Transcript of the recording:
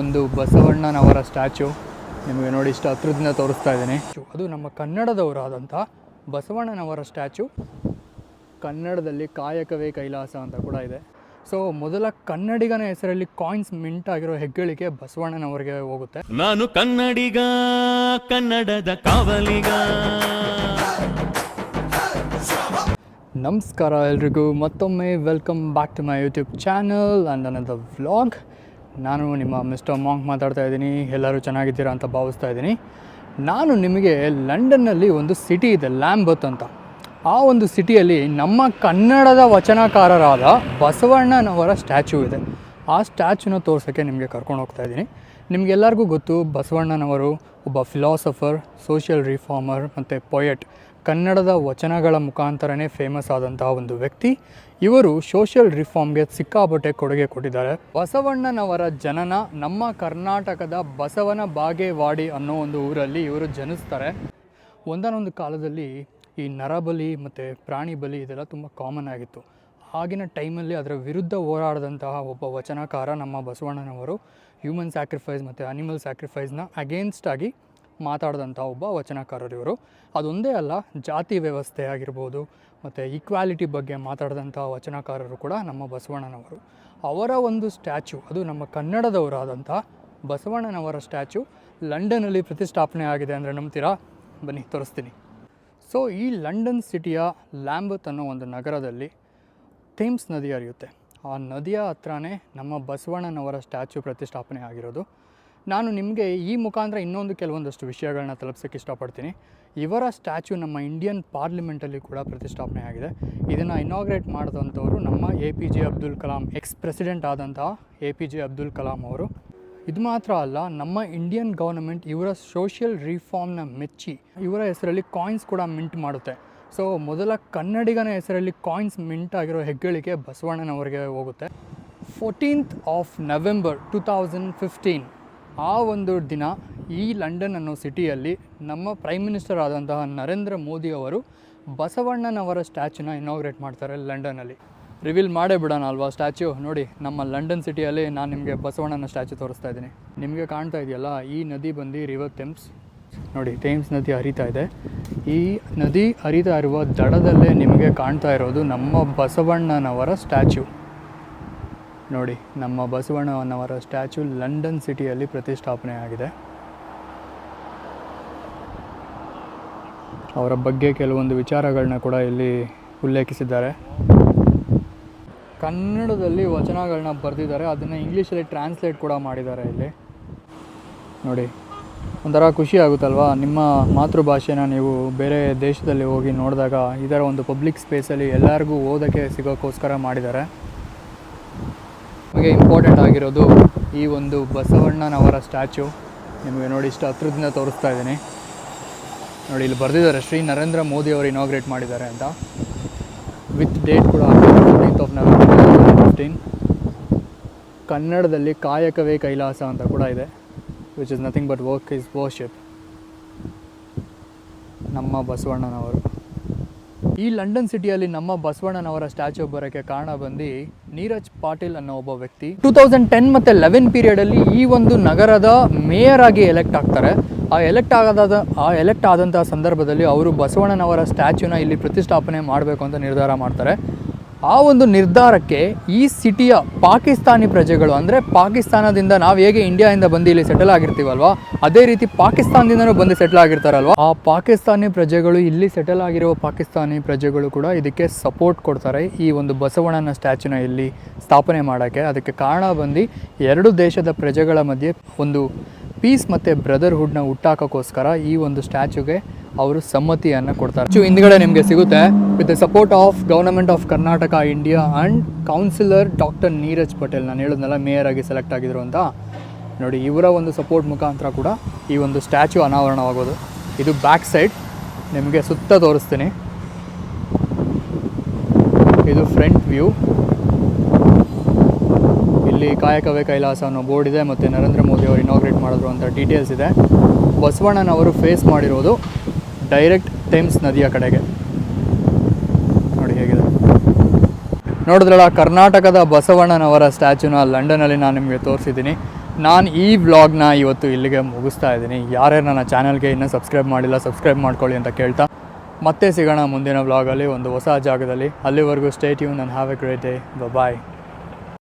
ಒಂದು ಬಸವಣ್ಣನವರ ಸ್ಟ್ಯಾಚು ನಿಮಗೆ ನೋಡಿ ಇಷ್ಟು ಹತ್ರದಿಂದ ತೋರಿಸ್ತಾ ಇದ್ದೀನಿ. ಅದು ನಮ್ಮ ಕನ್ನಡದವರಾದಂಥ ಬಸವಣ್ಣನವರ ಸ್ಟ್ಯಾಚು ಕನ್ನಡದಲ್ಲಿ ಕಾಯಕವೇ ಕೈಲಾಸ ಅಂತ ಕೂಡ ಇದೆ. ಸೊ ಮೊದಲ ಕನ್ನಡಿಗನ ಹೆಸರಲ್ಲಿ ಕಾಯಿನ್ಸ್ ಮಿಂಟ್ ಆಗಿರೋ ಹೆಗ್ಗಳಿಕೆ ಬಸವಣ್ಣನವರಿಗೆ ಹೋಗುತ್ತೆ. ನಾನು ಕನ್ನಡಿಗ ಕನ್ನಡದ ಕಾವಲಿಗ. ನಮಸ್ಕಾರ ಎಲ್ರಿಗೂ. ಮತ್ತೊಮ್ಮೆ welcome back to my YouTube channel and the vlog ನಾನು ನಿಮ್ಮ ಮಿಸ್ಟರ್ ಮಾಂಕ್ ಮಾತಾಡ್ತಾ ಇದ್ದೀನಿ, ಎಲ್ಲರೂ ಚೆನ್ನಾಗಿದ್ದೀರಾ ಅಂತ ಭಾವಿಸ್ತಾ ಇದ್ದೀನಿ. ನಾನು ನಿಮಗೆ ಲಂಡನ್ನಲ್ಲಿ ಒಂದು ಸಿಟಿ ಇದೆ ಲ್ಯಾಂಬತ್ ಅಂತ. ಆ ಒಂದು ಸಿಟಿಯಲ್ಲಿ ನಮ್ಮ ಕನ್ನಡದ ವಚನಕಾರರಾದ ಬಸವಣ್ಣನವರ ಸ್ಟ್ಯಾಚ್ಯೂ ಇದೆ. ಆ ಸ್ಟ್ಯಾಚ್ಯೂನ ತೋರ್ಸೋಕ್ಕೆ ನಿಮಗೆ ಕರ್ಕೊಂಡು ಹೋಗ್ತಾ ಇದ್ದೀನಿ. ನಿಮಗೆಲ್ಲರಿಗೂ ಗೊತ್ತು, ಬಸವಣ್ಣನವರು ಒಬ್ಬ ಫಿಲಾಸಫರ್ ಸೋಷಿಯಲ್ ರಿಫಾರ್ಮರ್ ಮತ್ತು ಪೊಯೆಟ್ ಕನ್ನಡದ ವಚನಗಳ ಮುಖಾಂತರನೇ ಫೇಮಸ್ ಆದಂತಹ ಒಂದು ವ್ಯಕ್ತಿ. ಇವರು ಸೋಷಿಯಲ್ ರಿಫಾರ್ಮ್ಗೆ ಸಿಕ್ಕಾಪಟ್ಟೆ ಕೊಡುಗೆ ಕೊಟ್ಟಿದ್ದಾರೆ. ಬಸವಣ್ಣನವರ ಜನನ ನಮ್ಮ ಕರ್ನಾಟಕದ ಬಸವನ ಬಾಗೇವಾಡಿ ಅನ್ನೋ ಒಂದು ಊರಲ್ಲಿ ಇವರು ಜನಿಸ್ತಾರೆ. ಒಂದಾನೊಂದು ಕಾಲದಲ್ಲಿ ಈ ನರಬಲಿ ಮತ್ತು ಪ್ರಾಣಿ ಬಲಿ ಇದೆಲ್ಲ ತುಂಬ ಕಾಮನ್ ಆಗಿತ್ತು. ಆಗಿನ ಟೈಮಲ್ಲಿ ಅದರ ವಿರುದ್ಧ ಹೋರಾಡಿದಂತಹ ಒಬ್ಬ ವಚನಕಾರ ನಮ್ಮ ಬಸವಣ್ಣನವರು ಹ್ಯೂಮನ್ ಸ್ಯಾಕ್ರಿಫೈಸ್ ಮತ್ತು ಅನಿಮಲ್ ಸ್ಯಾಕ್ರಿಫೈಸ್ನ ಅಗೇನ್ಸ್ಟ್ ಆಗಿ ಮಾತಾಡಿದಂಥ ಒಬ್ಬ ವಚನಕಾರರು ಇವರು. ಅದೊಂದೇ ಅಲ್ಲ, ಜಾತಿ ವ್ಯವಸ್ಥೆ ಆಗಿರ್ಬೋದು, ಮತ್ತು ಈಕ್ವಾಲಿಟಿ ಬಗ್ಗೆ ಮಾತಾಡಿದಂಥ ವಚನಕಾರರು ಕೂಡ ನಮ್ಮ ಬಸವಣ್ಣನವರು. ಅವರ ಒಂದು ಸ್ಟ್ಯಾಚ್ಯೂ ಅದು ನಮ್ಮ ಕನ್ನಡದವರಾದಂಥ ಬಸವಣ್ಣನವರ ಸ್ಟ್ಯಾಚ್ಯೂ ಲಂಡನ್ನಲ್ಲಿ ಪ್ರತಿಷ್ಠಾಪನೆ ಆಗಿದೆ ಅಂದರೆ ನಂಬ್ತೀರಾ? ಬನ್ನಿ, ತೋರಿಸ್ತೀನಿ. ಸೊ ಈ ಲಂಡನ್ ಸಿಟಿಯ ಲ್ಯಾಂಬತ್ ಅನ್ನೋ ಒಂದು ನಗರದಲ್ಲಿ ಥೇಮ್ಸ್ ನದಿ ಹರಿಯುತ್ತೆ. ಆ ನದಿಯ ಹತ್ರನೇ ನಮ್ಮ ಬಸವಣ್ಣನವರ ಸ್ಟ್ಯಾಚು ಪ್ರತಿಷ್ಠಾಪನೆ ಆಗಿರೋದು. ನಾನು ನಿಮಗೆ ಈ ಮುಖಾಂತರ ಇನ್ನೊಂದು ಕೆಲವೊಂದಷ್ಟು ವಿಷಯಗಳನ್ನ ತಲುಪಿಸೋಕ್ಕೆ ಇಷ್ಟಪಡ್ತೀನಿ. ಇವರ ಸ್ಟ್ಯಾಚು ನಮ್ಮ ಇಂಡಿಯನ್ ಪಾರ್ಲಿಮೆಂಟಲ್ಲಿ ಕೂಡ ಪ್ರತಿಷ್ಠಾಪನೆ ಆಗಿದೆ. ಇದನ್ನು ಇನಾಗ್ರೇಟ್ ಮಾಡಿದಂಥವರು ನಮ್ಮ A P J Abdul Kalam ex president ಆದಂತಹ A P J Abdul Kalam ಅವರು. ಇದು ಮಾತ್ರ ಅಲ್ಲ, ನಮ್ಮ ಇಂಡಿಯನ್ ಗೌರ್ಮೆಂಟ್ ಇವರ ಸೋಷಿಯಲ್ ರಿಫಾರ್ಮ್ನ ಮೆಚ್ಚಿ, ಇವರ ಹೆಸರಲ್ಲಿ ಕಾಯಿನ್ಸ್ ಕೂಡ ಮಿಂಟ್ ಮಾಡುತ್ತೆ. ಸೊ ಮೊದಲ ಕನ್ನಡಿಗನ ಹೆಸರಲ್ಲಿ ಕಾಯಿನ್ಸ್ ಮಿಂಟ್ ಆಗಿರೋ ಹೆಗ್ಗಳಿಕೆ ಬಸವಣ್ಣನವರಿಗೆ ಹೋಗುತ್ತೆ. Fourteenth of November two thousand fifteen ಆ ಒಂದು ದಿನ ಈ ಲಂಡನ್ ಅನ್ನೋ ಸಿಟಿಯಲ್ಲಿ ನಮ್ಮ ಪ್ರೈಮ್ ಮಿನಿಸ್ಟರ್ ಆದಂತಹ ನರೇಂದ್ರ ಮೋದಿ ಅವರು ಬಸವಣ್ಣನವರ ಸ್ಟ್ಯಾಚ್ಯೂನ ಇನಾಗ್ರೇಟ್ ಮಾಡ್ತಾರೆ ಲಂಡನಲ್ಲಿ ರಿವೀಲ್ ಮಾಡೇ ಬಿಡೋಣ ಅಲ್ವಾ ಸ್ಟ್ಯಾಚ್ಯೂ ನೋಡಿ, ನಮ್ಮ ಲಂಡನ್ ಸಿಟಿಯಲ್ಲಿ ನಾನು ನಿಮಗೆ ಬಸವಣ್ಣನ ಸ್ಟ್ಯಾಚ್ಯೂ ತೋರಿಸ್ತಾ ಇದ್ದೀನಿ. ನಿಮಗೆ ಕಾಣ್ತಾ ಇದೆಯಲ್ಲ, ಈ ನದಿ ಬಂದು ರಿವರ್ ಥೆಮ್ಸ್ ನೋಡಿ ಟೇಮ್ಸ್ ನದಿ ಹರಿತಾ ಇದೆ. ಈ ನದಿ ಹರಿತಾ ಇರುವ ದಡದಲ್ಲೇ ನಿಮಗೆ ಕಾಣ್ತಾ ಇರೋದು ನಮ್ಮ ಬಸವಣ್ಣನವರ ಸ್ಟ್ಯಾಚ್ಯೂ. ನೋಡಿ, ನಮ್ಮ ಬಸವಣ್ಣನವರ ಸ್ಟ್ಯಾಚ್ಯೂ ಲಂಡನ್ ಸಿಟಿಯಲ್ಲಿ ಪ್ರತಿಷ್ಠಾಪನೆ ಆಗಿದೆ ಅವರ ಬಗ್ಗೆ ಕೆಲವೊಂದು ವಿಚಾರಗಳನ್ನ ಕೂಡ ಇಲ್ಲಿ ಉಲ್ಲೇಖಿಸಿದ್ದಾರೆ. ಕನ್ನಡದಲ್ಲಿ ವಚನಗಳನ್ನ ಬರೆದಿದ್ದಾರೆ. ಅದನ್ನು ಇಂಗ್ಲೀಷಲ್ಲಿ ಟ್ರಾನ್ಸ್ಲೇಟ್ ಕೂಡ ಮಾಡಿದ್ದಾರೆ ಇಲ್ಲಿ. ನೋಡಿ ಒಂಥರ ಖುಷಿ ಆಗುತ್ತಲ್ವಾ? ನಿಮ್ಮ ಮಾತೃಭಾಷೆನ ನೀವು ಬೇರೆ ದೇಶದಲ್ಲಿ ಹೋಗಿ ನೋಡಿದಾಗ ಇದರ ಒಂದು ಪಬ್ಲಿಕ್ ಸ್ಪೇಸಲ್ಲಿ ಎಲ್ಲರಿಗೂ ಓದೋಕ್ಕೆ ಸಿಗೋಕ್ಕೋಸ್ಕರ ಮಾಡಿದ್ದಾರೆ. ನಮಗೆ ಇಂಪಾರ್ಟೆಂಟ್ ಆಗಿರೋದು ಈ ಒಂದು ಬಸವಣ್ಣನವರ ಸ್ಟ್ಯಾಚು ನಿಮಗೆ ನೋಡಿ ಇಷ್ಟು ಹತ್ರದಿಂದ ತೋರಿಸ್ತಾ ಇದ್ದೀನಿ. ನೋಡಿ, ಇಲ್ಲಿ ಬರೆದಿದ್ದಾರೆ. ಶ್ರೀ ನರೇಂದ್ರ ಮೋದಿ ಅವರು ಇನಾಗ್ರೇಟ್ ಮಾಡಿದ್ದಾರೆ ಅಂತ. ವಿತ್ ಡೇಟ್ ಕೂಡ ಫಿಫ್ಟೀನ್ತ್ ಆಫ್ ನವೆಂಬರ್ ಫಿಫ್ಟೀನ್ ಕನ್ನಡದಲ್ಲಿ ಕಾಯಕವೇ ಕೈಲಾಸ ಅಂತ ಕೂಡ ಇದೆ. Which is nothing but work is worship ನಮ್ಮ ಬಸವಣ್ಣನವರು. ಈ ಲಂಡನ್ ಸಿಟಿಯಲ್ಲಿ ನಮ್ಮ ಬಸವಣ್ಣನವರ ಸ್ಟ್ಯಾಚ್ಯೂ ಬರೋಕ್ಕೆ ಕಾರಣ ಬಂದು ನೀರಜ್ ಪಾಟೀಲ್ ಅನ್ನೋ ಒಬ್ಬ ವ್ಯಕ್ತಿ. ಟೂ ತೌಸಂಡ್ ಟೆನ್ ಮತ್ತು ಲೆವೆನ್ ಪೀರಿಯಡಲ್ಲಿ ಈ ಒಂದು ನಗರದ ಮೇಯರ್ ಆಗಿ ಎಲೆಕ್ಟ್ ಆಗ್ತಾರೆ. ಆ ಎಲೆಕ್ಟ್ ಆಗೋದಾದ, ಆ ಎಲೆಕ್ಟ್ ಆದಂಥ ಸಂದರ್ಭದಲ್ಲಿ ಅವರು ಬಸವಣ್ಣನವರ ಸ್ಟ್ಯಾಚುನ ಇಲ್ಲಿ ಪ್ರತಿಷ್ಠಾಪನೆ ಮಾಡಬೇಕು ಅಂತ ನಿರ್ಧಾರ ಮಾಡ್ತಾರೆ. ಆ ಒಂದು ನಿರ್ಧಾರಕ್ಕೆ ಈ ಸಿಟಿಯ ಪಾಕಿಸ್ತಾನಿ ಪ್ರಜೆಗಳು, ಅಂದರೆ ಪಾಕಿಸ್ತಾನದಿಂದ ನಾವು ಹೇಗೆ ಇಂಡಿಯಾದಿಂದ ಬಂದು ಇಲ್ಲಿ ಸೆಟಲ್ ಆಗಿರ್ತೀವಲ್ವಾ, ಅದೇ ರೀತಿ ಪಾಕಿಸ್ತಾನದಿಂದನೂ ಬಂದು ಸೆಟಲ್ ಆಗಿರ್ತಾರಲ್ವ, ಆ ಪಾಕಿಸ್ತಾನಿ ಪ್ರಜೆಗಳು ಇಲ್ಲಿ ಸೆಟಲ್ ಆಗಿರುವ ಪಾಕಿಸ್ತಾನಿ ಪ್ರಜೆಗಳು ಕೂಡ ಇದಕ್ಕೆ ಸಪೋರ್ಟ್ ಕೊಡ್ತಾರೆ ಈ ಒಂದು ಬಸವಣ್ಣನ ಸ್ಟ್ಯಾಚ್ಯೂನ ಇಲ್ಲಿ ಸ್ಥಾಪನೆ ಮಾಡೋಕ್ಕೆ. ಅದಕ್ಕೆ ಕಾರಣ ಬಂದು ಎರಡು ದೇಶದ ಪ್ರಜೆಗಳ ಮಧ್ಯೆ ಒಂದು ಪೀಸ್ ಮತ್ತು ಬ್ರದರ್ಹುಡ್ನ ಹುಟ್ಟಾಕೋಕ್ಕೋಸ್ಕರ ಈ ಒಂದು ಸ್ಟ್ಯಾಚ್ಯೂಗೆ ಅವರು ಸಮ್ಮತಿಯನ್ನು ಕೊಡ್ತಾರೆ. ಹೆಚ್ಚು ಹಿಂದ್ಗಡೆ ನಿಮಗೆ ಸಿಗುತ್ತೆ. With the support of government of Karnataka India and councillor doctor Neeraj Patel ನಾನು ಹೇಳಿದ್ನಲ್ಲ ಮೇಯರ್ ಆಗಿ ಸೆಲೆಕ್ಟ್ ಆಗಿದ್ರು ಅಂತ. ನೋಡಿ, ಇವರ ಒಂದು ಸಪೋರ್ಟ್ ಮುಖಾಂತರ ಕೂಡ ಈ ಒಂದು ಸ್ಟ್ಯಾಚ್ಯೂ ಅನಾವರಣವಾಗೋದು. ಇದು ಬ್ಯಾಕ್ ಸೈಡ್ ನಿಮಗೆ ಸುತ್ತ ತೋರಿಸ್ತೀನಿ. ಇದು ಫ್ರಂಟ್ ವ್ಯೂ ಇಲ್ಲಿ ಕಾಯಕವೇ ಕೈಲಾಸ ಅನ್ನೋ ಬೋರ್ಡ್ ಇದೆ, ಮತ್ತು ನರೇಂದ್ರ ಮೋದಿ ಅವರು ಇನಾಗ್ರೇಟ್ ಮಾಡಿದ್ರು ಅಂತ ಡೀಟೇಲ್ಸ್ ಇದೆ. ಬಸವಣ್ಣನವರು ಫೇಸ್ ಮಾಡಿರೋದು. ಡೈರೆಕ್ಟ್ ಥೇಮ್ಸ್ ನದಿಯ ಕಡೆಗೆ. ನೋಡಿ ಹೇಗಿದೆ. ನೋಡಿದ್ರಲ್ಲ, ಕರ್ನಾಟಕದ ಬಸವಣ್ಣನವರ ಸ್ಟ್ಯಾಚ್ಯೂನ ಲಂಡನಲ್ಲಿ ನಾನು ನಿಮಗೆ ತೋರಿಸಿದ್ದೀನಿ. ನಾನು ಈ ವ್ಲಾಗ್ನ ಇವತ್ತು ಇಲ್ಲಿಗೆ ಮುಗಿಸ್ತಾ ಇದ್ದೀನಿ. ಯಾರ್ಯಾರು ನನ್ನ ಚಾನಲ್ಗೆ ಇನ್ನೂ ಸಬ್ಸ್ಕ್ರೈಬ್ ಮಾಡಿಲ್ಲ, ಸಬ್ಸ್ಕ್ರೈಬ್ ಮಾಡ್ಕೊಳ್ಳಿ ಅಂತ ಕೇಳ್ತಾ. ಮತ್ತೆ ಸಿಗೋಣ ಮುಂದಿನ ವ್ಲಾಗಲ್ಲಿ, ಒಂದು ಹೊಸ ಜಾಗದಲ್ಲಿ. ಅಲ್ಲಿವರೆಗೂ stay ಯೂನ್ and have a great day bye